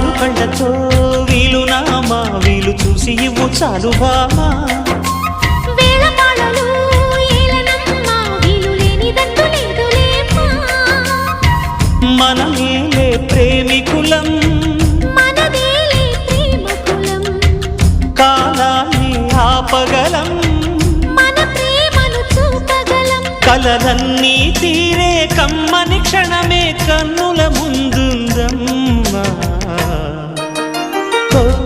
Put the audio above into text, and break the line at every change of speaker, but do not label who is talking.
ఆరు కళ్ళతో వీలు నామా వీలు చూసి ఇవ్వు చాలు బామా. మనమేలే ప్రేమికులం.
మనదేలే ప్రేమ కులం
కాలాన్ని ఆపగలం.
మన ప్రేమను చూపగలం.
కలలన్నీ తీరే కమ్మని క్షణమే